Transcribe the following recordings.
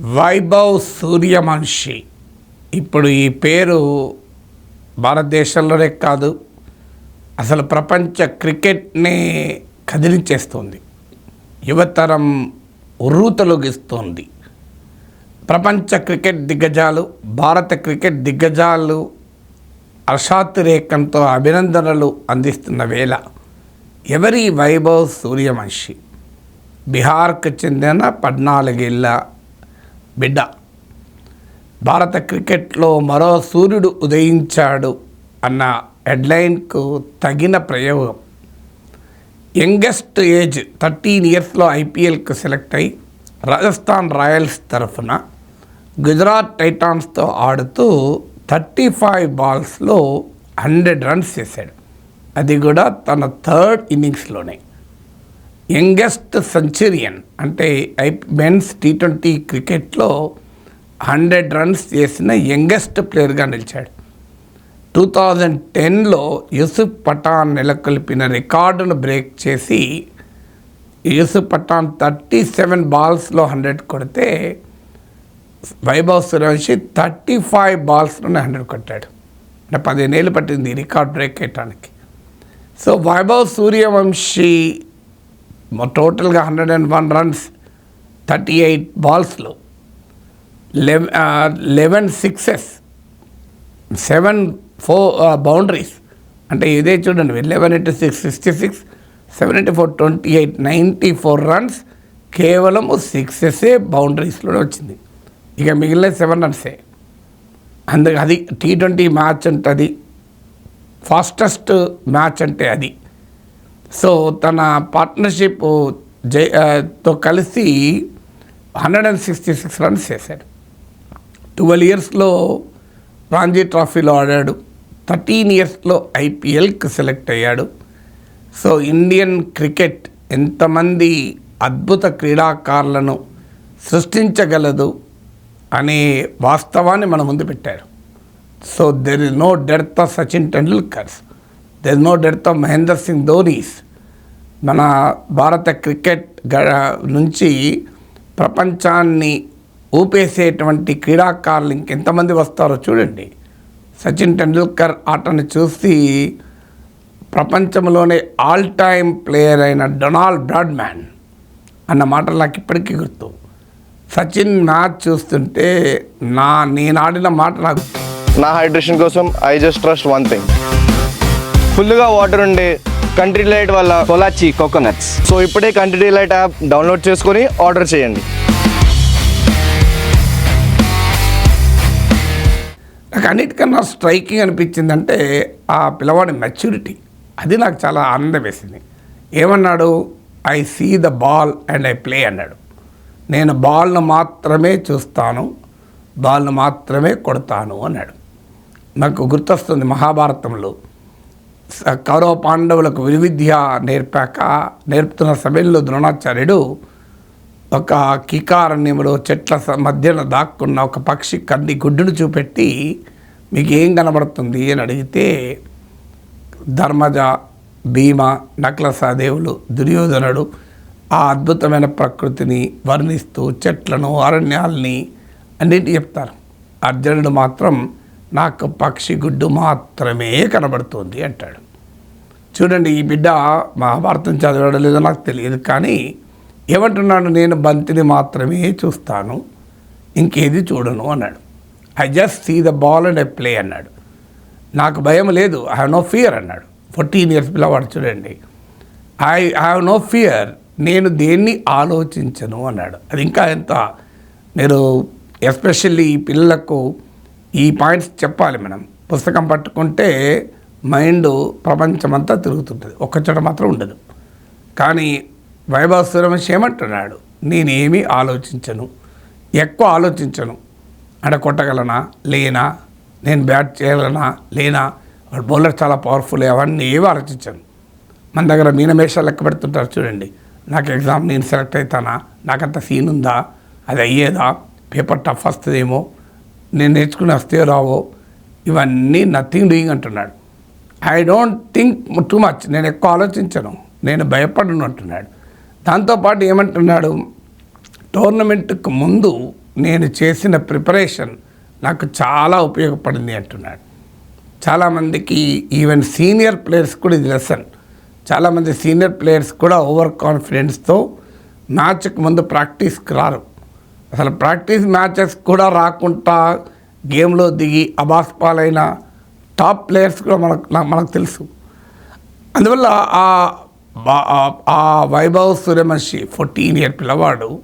వైభవ్ సూర్యవంశి. ఇప్పుడు ఈ పేరు భారతదేశంలోనే కాదు అసలు ప్రపంచ క్రికెట్ని కదిలించేస్తుంది. యువతరం ఉర్రూతలుగిస్తోంది. ప్రపంచ క్రికెట్ దిగ్గజాలు భారత క్రికెట్ దిగ్గజాలు అర్షాతిరేకంతో అభినందనలు అందిస్తున్న వేళ ఎవరి వైభవ్ సూర్యవంశి? బీహార్కు చెందిన పద్నాలుగేళ్ళ బిడ్డ. భారత క్రికెట్లో మరో సూర్యుడు ఉదయించాడు అన్న హెడ్లైన్కు తగిన ప్రయోగం. యంగెస్ట్ ఏజ్ థర్టీన్ ఇయర్స్లో ఐపీఎల్కు సెలెక్ట్ అయి రాజస్థాన్ రాయల్స్ తరఫున గుజరాత్ టైటాన్స్తో ఆడుతూ థర్టీ ఫైవ్ బాల్స్లో హండ్రెడ్ రన్స్ చేశాడు. అది కూడా తన థర్డ్ ఇన్నింగ్స్లోనే. యంగెస్ట్ సెంచురియన్ అంటే ఐ మెన్స్ టీ ట్వంటీ క్రికెట్లో హండ్రెడ్ రన్స్ చేసిన యంగెస్ట్ ప్లేయర్గా నిలిచాడు. టూ థౌజండ్ టెన్లో యూసుఫ్ పఠాన్ నెలకొల్పిన రికార్డును బ్రేక్ చేసి యూసుఫ్ పఠాన్ థర్టీ సెవెన్ బాల్స్లో హండ్రెడ్ కొడితే వైభవ్ సూర్యవంశి థర్టీ ఫైవ్ బాల్స్లోనే హండ్రెడ్ కొట్టాడు. అంటే పదిహేనేళ్ళు పట్టింది ఈ రికార్డ్ బ్రేక్ చేయడానికి సో వైభవ్ సూర్యవంశీ టోటల్గా hundred and one runs thirty eight బాల్స్లో. Eleven eleven sixes seven four boundaries. అంటే ఇదే చూడండి eleven eighty six sixty six seven eighty four twenty eight ninety four runs కేవలము సిక్సెసే బౌండరీస్లోనే వచ్చింది. ఇక మిగిలిన సెవెన్ రన్సే. అందుకు అది టీ ట్వంటీ మ్యాచ్ అంటే అది ఫాస్టెస్ట్ మ్యాచ్ అంటే అది. సో తన పార్ట్నర్షిప్ జై తో కలిసి hundred and sixty six runs చేశాడు. ట్వెల్వ్ ఇయర్స్లో రాంజీ ట్రాఫీలో ఆడాడు. థర్టీన్ ఇయర్స్లో ఐపీఎల్కి సెలెక్ట్ అయ్యాడు. సో ఇండియన్ క్రికెట్ ఎంతమంది అద్భుత క్రీడాకారులను సృష్టించగలదు అనే వాస్తవాన్ని మన ముందు పెట్టారు. So there is no dearth of Sachin Tendulkars there is no death of Mahender Singh Dhonis మన భారత క్రికెట్ గ నుంచి ప్రపంచాన్ని ఊపేసేటువంటి క్రీడాకారులు ఇంకెంతమంది వస్తారో చూడండి. సచిన్ టెండూల్కర్ ఆటను చూసి ప్రపంచంలోనే ఆల్ టైమ్ ప్లేయర్ అయిన డొనాల్డ్ బ్రాడ్మ్యాన్ అన్న మాటలు నాకు ఇప్పటికీ గుర్తు. సచిన్ మ్యాచ్ చూస్తుంటే నా నేను ఆడిన మాట నాకు నా హైడ్రేషన్ కోసం I just trust one thing ఫుల్గా వాటర్ ఉండే కంట్రీ లైట్ వల్ల కొలాచి కోకోనట్స్ సో ఇప్పుడే కంట్రీ లైట్ యాప్ డౌన్లోడ్ చేసుకొని ఆర్డర్ చేయండి. నాకు అన్నిటికన్నా స్ట్రైకింగ్ అనిపించిందంటే ఆ పిల్లవాడి మెచ్యూరిటీ అది నాకు చాలా ఆనందం వేసింది. ఏమన్నాడు? I see the ball and I play అన్నాడు. నేను బాల్ను మాత్రమే చూస్తాను బాల్ను మాత్రమే కొడతాను అన్నాడు. నాకు గుర్తొస్తుంది మహాభారతంలో కౌరవ పాండవులకు విరువిద్య నేర్పాక నేర్పుతున్న సమయంలో ద్రోణాచార్యుడు ఒక కీకారణ్యంలో చెట్ల స- మధ్యన దాక్కున్న ఒక పక్షి కన్ని గుడ్డును చూపెట్టి మీకు ఏం కనబడుతుంది? అని అడిగితే ధర్మజ భీమ నకల సహదేవులు దుర్యోధనుడు ఆ అద్భుతమైన ప్రకృతిని వర్ణిస్తూ చెట్లను అరణ్యాల్ని అన్నింటి చెప్తారు. అర్జునుడు మాత్రం నాకు పక్షి గుడ్డు మాత్రమే కనబడుతుంది అంటాడు. చూడండి ఈ బిడ్డ మహాభారతం చదవడం లేదో నాకు తెలియదు కానీ ఏమంటున్నాడు నేను బంతిని మాత్రమే చూస్తాను ఇంకేది చూడను అన్నాడు. I just see the ball and I play అన్నాడు. నాకు భయం లేదు ఐ హ్యావ్ నో ఫియర్ అన్నాడు. ఫోర్టీన్ ఇయర్స్ పిల్లవాడు చూడండి. ఐ హ్యావ్ నో ఫియర్ నేను దేన్ని ఆలోచించను అన్నాడు. అది ఇంకా ఎంత మీరు ఎస్పెషల్లీ ఈ పిల్లలకు ఈ పాయింట్స్ చెప్పాలి మనం. పుస్తకం పట్టుకుంటే మైండ్ ప్రపంచమంతా తిరుగుతుంటుంది. ఒక్కచోట మాత్రం ఉండదు. కానీ వైభవ ఏమంటున్నాడు? నేనేమీ ఆలోచించను. ఎక్కువ ఆలోచించను. అంటే కొట్టగలనా లేనా? నేను బ్యాట్ చేయగలనా? లేనా? వాడు బౌలర్ చాలా పవర్ఫుల్ అవన్నీ ఏవి ఆలోచించాను. మన దగ్గర మీనమేషాలు లెక్క పెడుతుంటారు చూడండి. నాకు ఎగ్జామ్ నేను సెలెక్ట్ అవుతానా నాకంత సీన్ ఉందా? అది అయ్యేదా? పేపర్ టఫ్ వస్తుందేమో? నేను నేర్చుకుని వస్తే రావో ఇవన్నీ నథింగ్ డూయింగ్ అంటున్నాడు. I don't think too much నేను ఎక్కువ ఆలోచించను. నేను భయపడను అంటున్నాడు. దాంతోపాటు ఏమంటున్నాడు? టోర్నమెంట్కి ముందు నేను చేసిన ప్రిపరేషన్ నాకు చాలా ఉపయోగపడింది అంటున్నాడు. చాలామందికి ఈవెన్ సీనియర్ ప్లేయర్స్ కూడా ఇది లెసన్ చాలామంది సీనియర్ ప్లేయర్స్ కూడా ఓవర్ కాన్ఫిడెన్స్తో మ్యాచ్కి ముందు ప్రాక్టీస్కి రారు. అసలు ప్రాక్టీస్ మ్యాచెస్ కూడా రాకుండా గేమ్లో దిగి అబాస్ పాలైన టాప్ ప్లేయర్స్ కూడా మనకు మనకు తెలుసు. అందువల్ల ఆ ఆ- ఆ వైభవ్ సూర్యవంశి ఫోర్టీన్ ఇయర్ పిల్లవాడు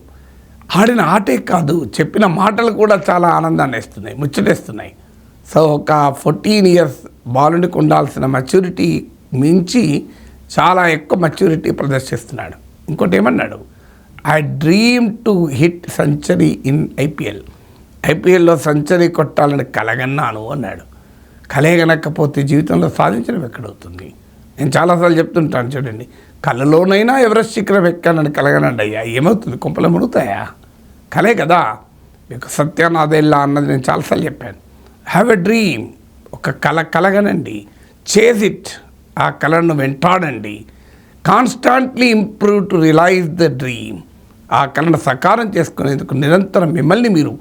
ఆడిన ఆటే కాదు చెప్పిన మాటలు కూడా చాలా ఆనందాన్ని ఇస్తున్నాయి ముచ్చటేస్తున్నాయి. సో ఒక ఫోర్టీన్ ఇయర్స్ బాలునికి ఉండాల్సిన మెచ్యూరిటీ మించి చాలా ఎక్కువ మెచ్యూరిటీ ప్రదర్శిస్తున్నాడు. ఇంకోటి ఏమన్నాడు? I dream to hit century in IPL ఐపీఎల్లో సెంచరీ కొట్టాలని కలగన్నాను అన్నాడు. కలగనకపోతే జీవితంలో సాధించడం ఎక్కడవుతుంది? నేను చాలాసార్లు చెప్తుంటాను చూడండి కళ్ళలోనైనా ఎవరెస్ట్ శిఖరం ఎక్కానని కలగనండి అయ్యా. ఏమవుతుంది? కుంపలు మునుగుతాయా? కలే కదా? మీకు సత్యానాథేళ్ళ అన్నది నేను చాలాసార్లు చెప్పాను. హ్యావ్ ఎ డ్రీమ్ ఒక కళ కలగనండి. చేజ్ ఇట్ ఆ కళను వెంటాడండి. Constantly improve to realise the dream ఆ కళను సకారం చేసుకునేందుకు నిరంతరం మిమ్మల్ని మీరు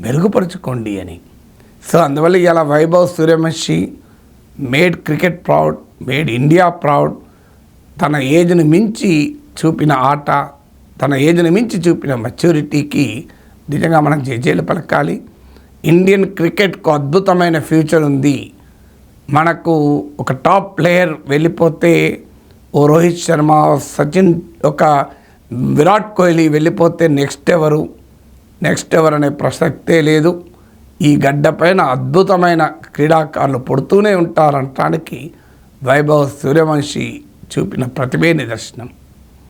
మెరుగుపరుచుకోండి అని. సో అందువల్ల ఇలా Vaibhav Suryavanshi made cricket proud made India proud. తన ఏజ్ని మించి చూపిన ఆట తన ఏజ్ని మించి చూపిన మెచ్యూరిటీకి నిజంగా మనం జేజేలు పలకాలి. ఇండియన్ క్రికెట్కు అద్భుతమైన ఫ్యూచర్ ఉంది. మనకు ఒక టాప్ ప్లేయర్ వెళ్ళిపోతే ఓ రోహిత్ శర్మ సచిన్ ఒక విరాట్ కోహ్లీ వెళ్ళిపోతే నెక్స్ట్ ఎవరు? నెక్స్ట్ ఎవరు అనే ప్రసక్తే లేదు. ఈ గడ్డపైన అద్భుతమైన క్రీడాకారులు పుడుతూనే ఉంటారనటానికి వైభవ్ సూర్యవంశి చూపిన ప్రతిభే నిదర్శనం.